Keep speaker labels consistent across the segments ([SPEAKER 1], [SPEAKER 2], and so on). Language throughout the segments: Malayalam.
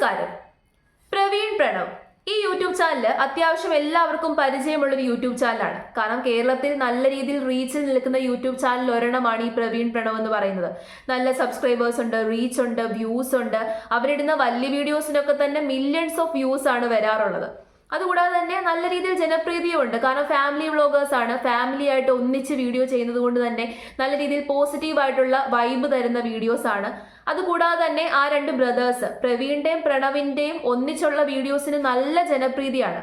[SPEAKER 1] നമസ്കാരം. പ്രവീൺ പ്രണവ്. ഈ യൂട്യൂബ് ചാനൽ അത്യാവശ്യം എല്ലാവർക്കും പരിചയമുള്ളൊരു യൂട്യൂബ് ചാനലാണ്. കാരണം കേരളത്തിൽ നല്ല രീതിയിൽ റീച്ചിൽ നിൽക്കുന്ന യൂട്യൂബ് ചാനൽ ഒരെണ്ണമാണ് ഈ പ്രവീൺ പ്രണവ് എന്ന് പറയുന്നത്. നല്ല സബ്സ്ക്രൈബേഴ്സ് ഉണ്ട് റീച്ച് ഉണ്ട് വ്യൂസ് ഉണ്ട്. അവരിടുന്ന വലിയ വീഡിയോസിനൊക്കെ തന്നെ മില്യൺസ് ഓഫ് വ്യൂസ് ആണ് വരാറുള്ളത്. അതുകൂടാതെ തന്നെ നല്ല രീതിയിൽ ജനപ്രീതിയും ഉണ്ട് കാരണം ഫാമിലി വ്ളോഗേഴ്സ് ആണ്. ഫാമിലി ആയിട്ട് ഒന്നിച്ച് വീഡിയോ ചെയ്യുന്നത് കൊണ്ട് തന്നെ നല്ല രീതിയിൽ പോസിറ്റീവ് ആയിട്ടുള്ള വൈബ് തരുന്ന വീഡിയോസ് ആണ്. അതുകൂടാതെ തന്നെ ആ രണ്ട് ബ്രദേഴ്സ് പ്രവീണിന്റെയും പ്രണവിന്റെയും ഒന്നിച്ചുള്ള വീഡിയോസിന് നല്ല ജനപ്രീതിയാണ്.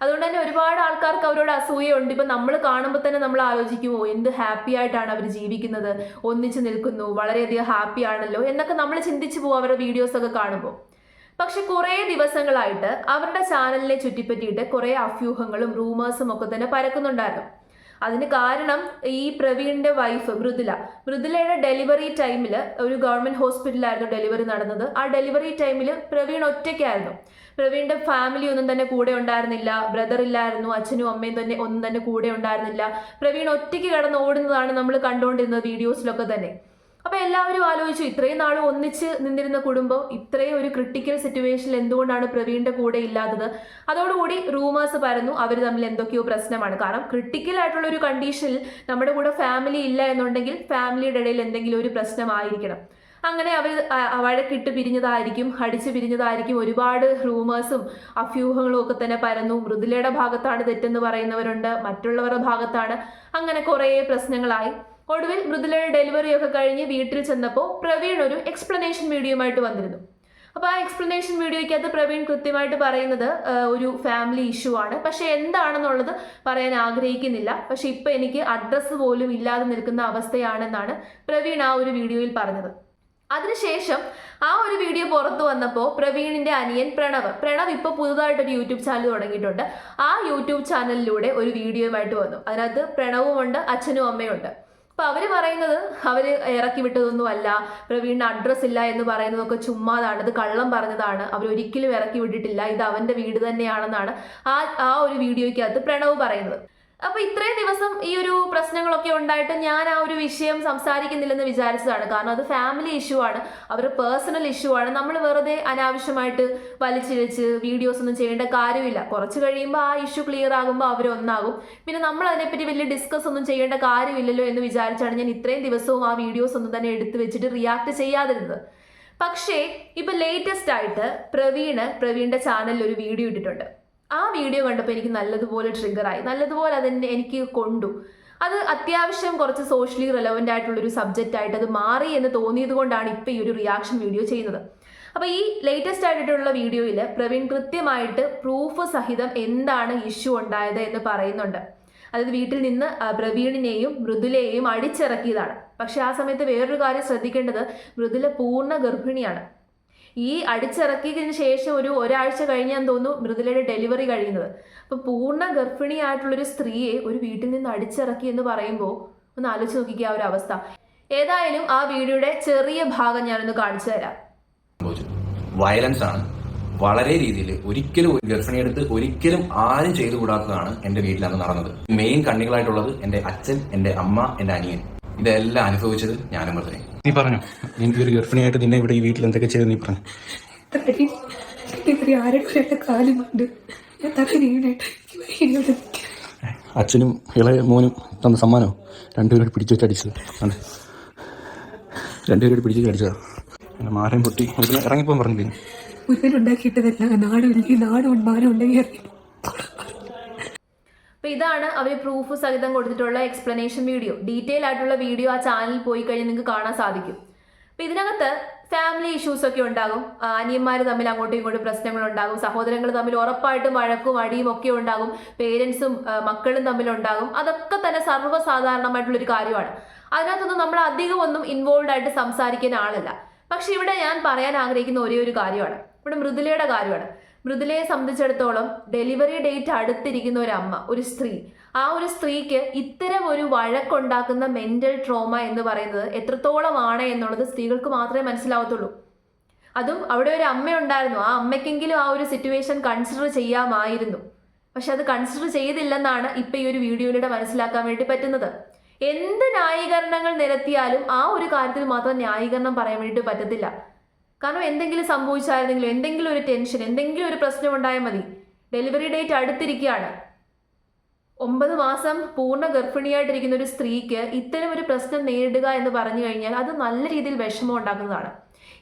[SPEAKER 1] അതുകൊണ്ട് തന്നെ ഒരുപാട് ആൾക്കാർക്ക് അവരോട് അസൂയുണ്ട് ഇപ്പൊ നമ്മൾ കാണുമ്പോൾ തന്നെ നമ്മൾ ആലോചിക്കുമോ എന്ത് ഹാപ്പി ആയിട്ടാണ് അവർ ജീവിക്കുന്നത്? ഒന്നിച്ചു നിൽക്കുന്നു വളരെയധികം ഹാപ്പി ആണല്ലോ എന്നൊക്കെ നമ്മൾ ചിന്തിച്ചു പോകും അവരുടെ വീഡിയോസ് ഒക്കെ കാണുമ്പോൾ. പക്ഷെ കുറേ ദിവസങ്ങളായിട്ട് അവരുടെ ചാനലിനെ ചുറ്റിപ്പറ്റിയിട്ട് കുറേ അഭ്യൂഹങ്ങളും റൂമേഴ്സും ഒക്കെ തന്നെ പരക്കുന്നുണ്ടായിരുന്നു. അതിന് കാരണം ഈ പ്രവീണിന്റെ വൈഫ് മൃദുല. മൃദുലയുടെ ഡെലിവറി ടൈമിൽ ഒരു ഗവൺമെന്റ് ഹോസ്പിറ്റലിലായിരുന്നു ഡെലിവറി നടന്നത്. ആ ഡെലിവറി ടൈമിൽ പ്രവീൺ ഒറ്റയ്ക്കായിരുന്നു. പ്രവീണിന്റെ ഫാമിലി ഒന്നും തന്നെ കൂടെ ഉണ്ടായിരുന്നില്ല. ബ്രദർ ഇല്ലായിരുന്നു. അച്ഛനും അമ്മയും തന്നെ ഒന്നും തന്നെ കൂടെ ഉണ്ടായിരുന്നില്ല. പ്രവീൺ ഒറ്റയ്ക്ക് കിടന്ന് ഓടുന്നതാണ് നമ്മൾ കണ്ടുകൊണ്ടിരുന്നത് വീഡിയോസിലൊക്കെ തന്നെ. അപ്പൊ എല്ലാവരും ആലോചിച്ചു ഇത്രയും നാൾ ഒന്നിച്ച് നിന്നിരുന്ന കുടുംബം ഇത്രയും ഒരു ക്രിട്ടിക്കൽ സിറ്റുവേഷനിൽ എന്തുകൊണ്ടാണ് പ്രവീണിന്റെ കൂടെ ഇല്ലാത്തത്? അതോടുകൂടി റൂമേഴ്സ് പരന്നു അവർ തമ്മിൽ എന്തൊക്കെയോ പ്രശ്നമാണ്. കാരണം ക്രിട്ടിക്കൽ ആയിട്ടുള്ള ഒരു കണ്ടീഷനിൽ നമ്മുടെ കൂടെ ഫാമിലി ഇല്ല എന്നുണ്ടെങ്കിൽ ഫാമിലിയുടെ ഇടയിൽ എന്തെങ്കിലും ഒരു പ്രശ്നമായിരിക്കണം. അങ്ങനെ അവർ വഴക്കിട്ട് പിരിഞ്ഞതായിരിക്കും അടിച്ചു പിരിഞ്ഞതായിരിക്കും. ഒരുപാട് റൂമേഴ്സും അഭ്യൂഹങ്ങളും ഒക്കെ തന്നെ പരന്നു. മൃദുലയുടെ ഭാഗത്താണ് തെറ്റെന്ന് പറയുന്നവരുണ്ട് മറ്റുള്ളവരുടെ ഭാഗത്താണ്. അങ്ങനെ കുറേ പ്രശ്നങ്ങളായി. ഒടുവിൽ മൃദുലയുടെ ഡെലിവറി ഒക്കെ കഴിഞ്ഞ് വീട്ടിൽ ചെന്നപ്പോൾ പ്രവീൺ ഒരു എക്സ്പ്ലനേഷൻ വീഡിയോയുമായിട്ട് വന്നിരുന്നു. അപ്പോൾ ആ എക്സ്പ്ലനേഷൻ വീഡിയോയ്ക്കകത്ത് പ്രവീൺ കൃത്യമായിട്ട് പറയുന്നത് ഒരു ഫാമിലി ഇഷ്യൂ ആണ്. പക്ഷെ എന്താണെന്നുള്ളത് പറയാൻ ആഗ്രഹിക്കുന്നില്ല. പക്ഷേ ഇപ്പോൾ എനിക്ക് അഡ്രസ്സ് പോലും ഇല്ലാതെ നിൽക്കുന്ന അവസ്ഥയാണെന്നാണ് പ്രവീൺ ആ ഒരു വീഡിയോയിൽ പറഞ്ഞത്. അതിനുശേഷം ആ ഒരു വീഡിയോ പുറത്തു വന്നപ്പോൾ പ്രവീണിന്റെ അനിയൻ പ്രണവ് പ്രണവ് ഇപ്പോൾ പുതുതായിട്ടൊരു യൂട്യൂബ് ചാനൽ തുടങ്ങിയിട്ടുണ്ട്. ആ യൂട്യൂബ് ചാനലിലൂടെ ഒരു വീഡിയോയുമായിട്ട് വന്നു. അതിനകത്ത് പ്രണവുമുണ്ട് അച്ഛനും അമ്മയുണ്ട് അപ്പൊ അവർ പറയുന്നത് അവർ ഇറക്കി വിട്ടതൊന്നും അല്ല പ്രവീണിന് അഡ്രസ് ഇല്ല എന്ന് പറയുന്നതൊക്കെ ചുമ്മാതാണ്. ഇത് കള്ളം പറഞ്ഞതാണ്. അവർ ഒരിക്കലും ഇറക്കി വിട്ടിട്ടില്ല. ഇത് അവന്റെ വീട് തന്നെയാണെന്നാണ് ആ ആ ഒരു വീഡിയോയ്ക്കകത്ത് പ്രണവ് പറയുന്നത്. അപ്പൊ ഇത്രയും ദിവസം ഈ ഒരു പ്രശ്നങ്ങളൊക്കെ ഉണ്ടായിട്ട് ഞാൻ ആ ഒരു വിഷയം സംസാരിക്കുന്നില്ലെന്ന് വിചാരിച്ചതാണ്. കാരണം അത് ഫാമിലി ഇഷ്യൂ ആണ്. അവരുടെ പേഴ്സണൽ ഇഷ്യൂ ആണ്. നമ്മൾ വെറുതെ അനാവശ്യമായിട്ട് വലിച്ചിഴച്ച് വീഡിയോസ് ഒന്നും ചെയ്യേണ്ട കാര്യമില്ല. കുറച്ച് കഴിയുമ്പോൾ ആ ഇഷ്യൂ ക്ലിയർ ആകുമ്പോൾ അവർ ഒന്നാകും. പിന്നെ നമ്മൾ അതിനെപ്പറ്റി വലിയ ഡിസ്കസ് ഒന്നും ചെയ്യേണ്ട കാര്യമില്ലല്ലോ എന്ന് വിചാരിച്ചാണ് ഞാൻ ഇത്രയും ദിവസവും ആ വീഡിയോസ് ഒന്നും തന്നെ എടുത്തു വെച്ചിട്ട് റിയാക്ട് ചെയ്യാതിരുന്നത്. പക്ഷേ ഇപ്പൊ ലേറ്റസ്റ്റ് ആയിട്ട് പ്രവീണ് പ്രവീണിന്റെ ചാനലിൽ ഒരു വീഡിയോ ഇട്ടിട്ടുണ്ട്. ആ വീഡിയോ കണ്ടപ്പോൾ എനിക്ക് നല്ലതുപോലെ ട്രിഗറായി നല്ലതുപോലെ അതെന്നെ എനിക്ക് കൊണ്ടു. അത് അത്യാവശ്യം കുറച്ച് സോഷ്യലി റെലവന്റ് ആയിട്ടുള്ളൊരു സബ്ജക്റ്റ് ആയിട്ട് അത് മാറി എന്ന് തോന്നിയത് കൊണ്ടാണ് ഇപ്പം ഈ ഒരു റിയാക്ഷൻ വീഡിയോ ചെയ്യുന്നത്. അപ്പോൾ ഈ ലേറ്റസ്റ്റ് ആയിട്ടുള്ള വീഡിയോയിൽ പ്രവീൺ കൃത്യമായിട്ട് പ്രൂഫ് സഹിതം എന്താണ് ഇഷ്യൂ ഉണ്ടായത് എന്ന് പറയുന്നുണ്ട്. അതായത് വീട്ടിൽ നിന്ന് പ്രവീണിനെയും മൃദുലയെയും അടിച്ചിറക്കിയതാണ്. പക്ഷേ ആ സമയത്ത് വേറൊരു കാര്യം ശ്രദ്ധിക്കേണ്ടത് മൃദുല പൂർണ ഗർഭിണിയാണ്. ഈ അടിച്ചിറക്കിയതിന് ശേഷം ഒരു ഒരാഴ്ച കഴിഞ്ഞാൽ തോന്നുന്നു മൃദുലയുടെ ഡെലിവറി കഴിയുന്നത്. അപ്പോൾ പൂർണ ഗർഭിണിയായിട്ടുള്ളൊരു സ്ത്രീയെ ഒരു വീട്ടിൽ നിന്ന് അടിച്ചിറക്കി എന്ന് പറയുമ്പോൾ ഒന്ന് ആലോചിച്ച് നോക്കിക്കുക ആ ഒരു അവസ്ഥ. ഏതായാലും ആ വീഡിയോയുടെ ചെറിയ ഭാഗം ഞാനൊന്ന് കാണിച്ചു തരാം.
[SPEAKER 2] വയലൻസ് ആണ്. വളരെ രീതിയിൽ ഒരിക്കലും ഒരു ഗർഭിണിയെടുത്ത് ഒരിക്കലും ആരും ചെയ്തു കൂടാത്തതാണ് എന്റെ വീട്ടിലാണ് നടന്നത്. മെയിൻ കണ്ണികളായിട്ടുള്ളത് എന്റെ അച്ഛൻ എന്റെ അമ്മ എന്റെ അനിയൻ. ഇതെല്ലാം അനുഭവിച്ചത് ഞാനും മൃതനെ
[SPEAKER 3] നീ പറഞ്ഞോ. എനിക്ക് ഒരു ഗർഭിണിയായിട്ട് നിന്നെ ഇവിടെ ഈ വീട്ടിൽ എന്തൊക്കെ ചെയ്തു നീ പറഞ്ഞു. അച്ഛനും ഇളയ മോനും തന്ന സമ്മാനോ രണ്ടുപേരോട് പിടിച്ചു അടിച്ചത്. ആണ് രണ്ടുപേരോട് പിടിച്ചു വെച്ച് അടിച്ചതാ. അങ്ങനെ മാരം പൊട്ടി. ഇറങ്ങിപ്പോ ഇറങ്ങിപ്പോൻ പറഞ്ഞില്ലേ?
[SPEAKER 4] ഉണ്ടാക്കിയിട്ടതല്ല നാടുണ്ടെങ്കിൽ നാടും മാനം ഉണ്ടെങ്കിൽ
[SPEAKER 1] അപ്പൊ ഇതാണ് അവർ പ്രൂഫ് സഹിതം കൊടുത്തിട്ടുള്ള എക്സ്പ്ലനേഷൻ വീഡിയോ ഡീറ്റെയിൽ ആയിട്ടുള്ള വീഡിയോ ആ ചാനലിൽ പോയി കഴിഞ്ഞാൽ നിങ്ങൾക്ക് കാണാൻ സാധിക്കും. അപ്പൊ ഇതിനകത്ത് ഫാമിലി ഇഷ്യൂസ് ഒക്കെ ഉണ്ടാകും. അനിയന്മാർ തമ്മിൽ അങ്ങോട്ടും ഇങ്ങോട്ടും പ്രശ്നങ്ങൾ ഉണ്ടാകും. സഹോദരങ്ങൾ തമ്മിൽ ഉറപ്പായിട്ടും വഴക്കും അടിയും ഒക്കെ ഉണ്ടാകും. പേരൻസും മക്കളും തമ്മിൽ ഉണ്ടാകും. അതൊക്കെ തന്നെ സർവസാധാരണമായിട്ടുള്ളൊരു കാര്യമാണ്. അതിനകത്തൊന്നും നമ്മൾ അധികം ഒന്നും ഇൻവോൾവ് ആയിട്ട് സംസാരിക്കുന്ന ആളല്ല. പക്ഷെ ഇവിടെ ഞാൻ പറയാൻ ആഗ്രഹിക്കുന്ന ഒരേ ഒരു കാര്യമാണ്. ഇവിടെ മൃദുലയുടെ കാര്യമാണ്. മൃദുലയെ സംബന്ധിച്ചിടത്തോളം ഡെലിവറി ഡേറ്റ് അടുത്തിരിക്കുന്ന ഒരു അമ്മ ഒരു സ്ത്രീ. ആ ഒരു സ്ത്രീക്ക് ഇത്തരം ഒരു വഴക്കുണ്ടാക്കുന്ന മെന്റൽ ട്രോമ എന്ന് പറയുന്നത് എത്രത്തോളമാണ് എന്നുള്ളത് സ്ത്രീകൾക്ക് മാത്രമേ മനസ്സിലാവത്തുള്ളൂ. അതും അവിടെ ഒരു അമ്മ ഉണ്ടായിരുന്നു. ആ അമ്മയ്ക്കെങ്കിലും ആ ഒരു സിറ്റുവേഷൻ കൺസിഡർ ചെയ്യാമായിരുന്നു. പക്ഷെ അത് കൺസിഡർ ചെയ്തില്ലെന്നാണ് ഇപ്പൊ ഈ ഒരു വീഡിയോയിലൂടെ മനസ്സിലാക്കാൻ വേണ്ടി പറ്റുന്നത്. എന്ത് ന്യായീകരണങ്ങൾ നിരത്തിയാലും ആ ഒരു കാര്യത്തിൽ മാത്രം ന്യായീകരണം പറയാൻ വേണ്ടിയിട്ട് പറ്റത്തില്ല. കാരണം എന്തെങ്കിലും സംഭവിച്ചായിരുന്നെങ്കിലും എന്തെങ്കിലും ഒരു ടെൻഷൻ എന്തെങ്കിലും ഒരു പ്രശ്നം ഉണ്ടായാൽ മതി. ഡെലിവറി ഡേറ്റ് അടുത്തിരിക്കുകയാണ്. ഒമ്പത് മാസം പൂർണ ഗർഭിണിയായിട്ടിരിക്കുന്ന ഒരു സ്ത്രീക്ക് ഇത്തരം ഒരു പ്രശ്നം നേരിടുക എന്ന് പറഞ്ഞു കഴിഞ്ഞാൽ അത് നല്ല രീതിയിൽ വിഷമം ഉണ്ടാക്കുന്നതാണ്.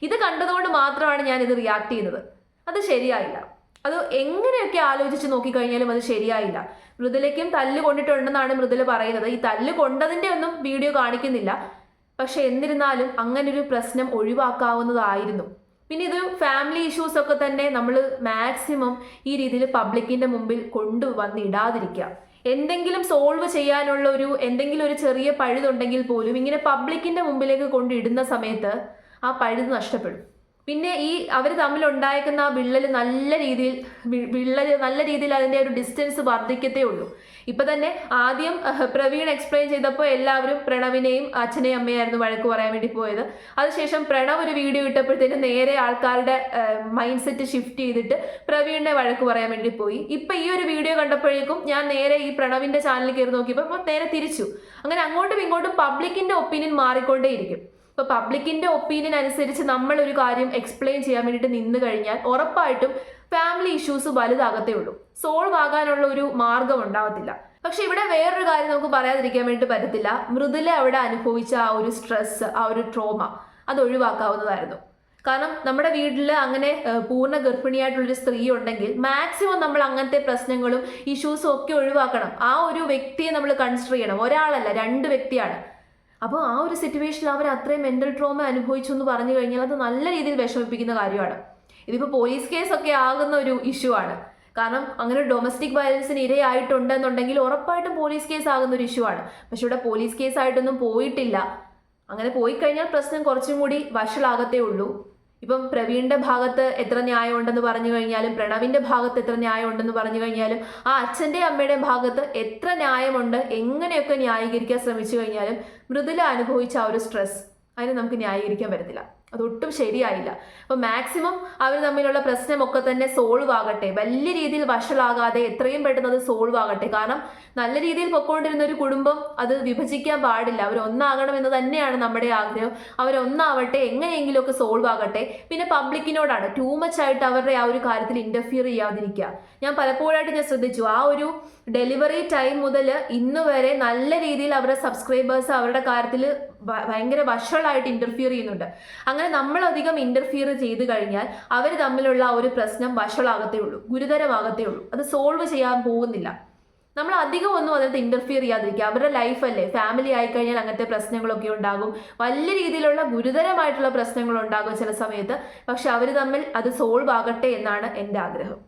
[SPEAKER 1] ഇത് കണ്ടതുകൊണ്ട് മാത്രമാണ് ഞാൻ ഇത് റിയാക്ട് ചെയ്യുന്നത്. അത് ശരിയായില്ല. അത് എങ്ങനെയൊക്കെ ആലോചിച്ച് നോക്കിക്കഴിഞ്ഞാലും അത് ശരിയായില്ല. മൃദുലയ്ക്കും തല്ല് കൊണ്ടിട്ടുണ്ടെന്നാണ് മൃദുല പറയുന്നത്. ഈ തല്ല് കൊണ്ടതിന്റെ ഒന്നും വീഡിയോ കാണിക്കുന്നില്ല. പക്ഷെ എന്നിരുന്നാലും അങ്ങനൊരു പ്രശ്നം ഒഴിവാക്കാവുന്നതായിരുന്നു. പിന്നെ ഇത് ഫാമിലി ഇഷ്യൂസ് ഒക്കെ തന്നെ നമ്മൾ മാക്സിമം ഈ രീതിയിൽ പബ്ലിക്കിന്റെ മുമ്പിൽ കൊണ്ടുവന്ന് ഇടാതിരിക്കുക. എന്തെങ്കിലും സോൾവ് ചെയ്യാനുള്ള ഒരു എന്തെങ്കിലും ഒരു ചെറിയ പഴുതുണ്ടെങ്കിൽ പോലും ഇങ്ങനെ പബ്ലിക്കിന്റെ മുമ്പിലേക്ക് കൊണ്ടിടുന്ന സമയത്ത് ആ പഴുത് നഷ്ടപ്പെടും. പിന്നെ ഈ അവർ തമ്മിൽ ഉണ്ടായേക്കുന്ന ആ വിള്ളൽ നല്ല രീതിയിൽ വിള്ളൽ നല്ല രീതിയിൽ അതിന്റെ ഒരു ഡിസ്റ്റൻസ് വർദ്ധിക്കത്തേ ഉള്ളൂ. ഇപ്പം തന്നെ ആദ്യം പ്രവീൺ എക്സ്പ്ലെയിൻ ചെയ്തപ്പോൾ എല്ലാവരും പ്രണവിനെയും അച്ഛനെയും അമ്മയായിരുന്നു വഴക്ക് പറയാൻ വേണ്ടി പോയത്. അതിനുശേഷം പ്രണവ് ഒരു വീഡിയോ ഇട്ടപ്പോഴത്തേനും നേരെ ആൾക്കാരുടെ മൈൻഡ് സെറ്റ് ഷിഫ്റ്റ് ചെയ്തിട്ട് പ്രവീണിനെ വഴക്ക് പറയാൻ വേണ്ടി പോയി. ഇപ്പം ഈ ഒരു വീഡിയോ കണ്ടപ്പോഴേക്കും ഞാൻ നേരെ ഈ പ്രണവിന്റെ ചാനലിൽ കയറി നോക്കിയപ്പോൾ നേരെ തിരിച്ചു. അങ്ങനെ അങ്ങോട്ടും ഇങ്ങോട്ടും പബ്ലിക്കിന്റെ ഒപ്പീനിയൻ മാറിക്കൊണ്ടേയിരിക്കും. ഇപ്പൊ പബ്ലിക്കിന്റെ ഒപ്പീനിയൻ അനുസരിച്ച് നമ്മൾ ഒരു കാര്യം എക്സ്പ്ലെയിൻ ചെയ്യാൻ വേണ്ടിയിട്ട് നിന്ന് കഴിഞ്ഞാൽ ഉറപ്പായിട്ടും ഫാമിലി ഇഷ്യൂസ് വലുതാകത്തേ ഉള്ളൂ. സോൾവ് ആകാനുള്ള ഒരു മാർഗം ഉണ്ടാവത്തില്ല. പക്ഷെ ഇവിടെ വേറൊരു കാര്യം നമുക്ക് പറയാതിരിക്കാൻ വേണ്ടി പറ്റത്തില്ല. മൃദുല അവിടെ അനുഭവിച്ച ആ ഒരു സ്ട്രെസ് ആ ഒരു ട്രോമ അത് ഒഴിവാക്കാവുന്നതായിരുന്നു. കാരണം നമ്മുടെ വീട്ടിൽ അങ്ങനെ പൂർണ ഗർഭിണിയായിട്ടുള്ളൊരു സ്ത്രീ ഉണ്ടെങ്കിൽ മാക്സിമം നമ്മൾ അങ്ങനത്തെ പ്രശ്നങ്ങളും ഇഷ്യൂസും ഒക്കെ ഒഴിവാക്കണം. ആ ഒരു വ്യക്തിയെ നമ്മൾ കൺസിഡർ ചെയ്യണം. ഒരാളല്ല രണ്ട് വ്യക്തിയാണ്. അപ്പോൾ ആ ഒരു സിറ്റുവേഷനിൽ അവർ അത്രയും മെന്റൽ ട്രോമ അനുഭവിച്ചു എന്ന് പറഞ്ഞു കഴിഞ്ഞാൽ അത് നല്ല രീതിയിൽ വിഷമിപ്പിക്കുന്ന കാര്യമാണ്. ഇതിപ്പോൾ പോലീസ് കേസൊക്കെ ആകുന്ന ഒരു ഇഷ്യൂ ആണ്. കാരണം അങ്ങനെ ഡൊമസ്റ്റിക് വയലൻസിന് ഇരയായിട്ടുണ്ടെന്നുണ്ടെങ്കിൽ ഉറപ്പായിട്ടും പോലീസ് കേസ് ആകുന്ന ഒരു ഇഷ്യൂ ആണ്. പക്ഷെ ഇവിടെ പോലീസ് കേസായിട്ടൊന്നും പോയിട്ടില്ല. അങ്ങനെ പോയി കഴിഞ്ഞാൽ പ്രശ്നം കുറച്ചും കൂടി വഷളാകത്തേ ഉള്ളൂ. ഇപ്പം പ്രവീണിന്റെ ഭാഗത്ത് എത്ര ന്യായം ഉണ്ടെന്ന് പറഞ്ഞു കഴിഞ്ഞാലും പ്രണവിന്റെ ഭാഗത്ത് എത്ര ന്യായം ഉണ്ടെന്ന് പറഞ്ഞു കഴിഞ്ഞാലും ആ അച്ഛന്റെ അമ്മയുടെ ഭാഗത്ത് എത്ര ന്യായമുണ്ട് എങ്ങനെയൊക്കെ ന്യായീകരിക്കാൻ ശ്രമിച്ചു കഴിഞ്ഞാലും മൃദുല അനുഭവിച്ച ആ ഒരു സ്ട്രെസ് അതിന് നമുക്ക് ന്യായീകരിക്കാൻ പറ്റത്തില്ല. അതൊട്ടും ശരിയായില്ല. അപ്പോൾ മാക്സിമം അവർ തമ്മിലുള്ള പ്രശ്നമൊക്കെ തന്നെ സോൾവ് ആകട്ടെ. വലിയ രീതിയിൽ വഷളാകാതെ എത്രയും പെട്ടെന്ന് അത് സോൾവ് ആകട്ടെ. കാരണം നല്ല രീതിയിൽ പൊക്കോണ്ടിരുന്ന ഒരു കുടുംബം അത് വിഭജിക്കാൻ പാടില്ല. അവർ ഒന്നാകണമെന്ന് തന്നെയാണ് നമ്മുടെ ആഗ്രഹം. അവരൊന്നാവട്ടെ എങ്ങനെയെങ്കിലുമൊക്കെ സോൾവ് ആകട്ടെ. പിന്നെ പബ്ലിക്കിനോടാണ് ടൂ മച്ച് ആയിട്ട് അവരുടെ ആ ഒരു കാര്യത്തിൽ ഇന്റർഫിയർ ചെയ്യാതിരിക്കുക. ഞാൻ പലപ്പോഴായിട്ട് ഞാൻ ശ്രദ്ധിച്ചു. ആ ഒരു ഡെലിവറി ടൈം മുതൽ ഇന്ന് വരെ നല്ല രീതിയിൽ അവരുടെ സബ്സ്ക്രൈബേഴ്സ് അവരുടെ കാര്യത്തിൽ ഭയങ്കര വഷളായിട്ട് ഇന്റർഫിയർ ചെയ്യുന്നുണ്ട്. അങ്ങനെ നമ്മളധികം ഇന്റർഫിയർ ചെയ്ത് കഴിഞ്ഞാൽ അവർ തമ്മിലുള്ള ഒരു പ്രശ്നം വഷളാകത്തേ ഉള്ളൂ ഗുരുതരമാകത്തേ ഉള്ളൂ. അത് സോൾവ് ചെയ്യാൻ പോകുന്നില്ല. നമ്മൾ അധികം ഒന്നും അതിനകത്ത് ഇന്റർഫിയർ ചെയ്യാതിരിക്കുക. അവരുടെ ലൈഫല്ലേ ഫാമിലി ആയിക്കഴിഞ്ഞാൽ അങ്ങനത്തെ പ്രശ്നങ്ങളൊക്കെ ഉണ്ടാകും. വലിയ രീതിയിലുള്ള ഗുരുതരമായിട്ടുള്ള പ്രശ്നങ്ങൾ ഉണ്ടാകും ചില സമയത്ത്. പക്ഷെ അവർ തമ്മിൽ അത് സോൾവ് ആകട്ടെ എന്നാണ് എന്റെ ആഗ്രഹം.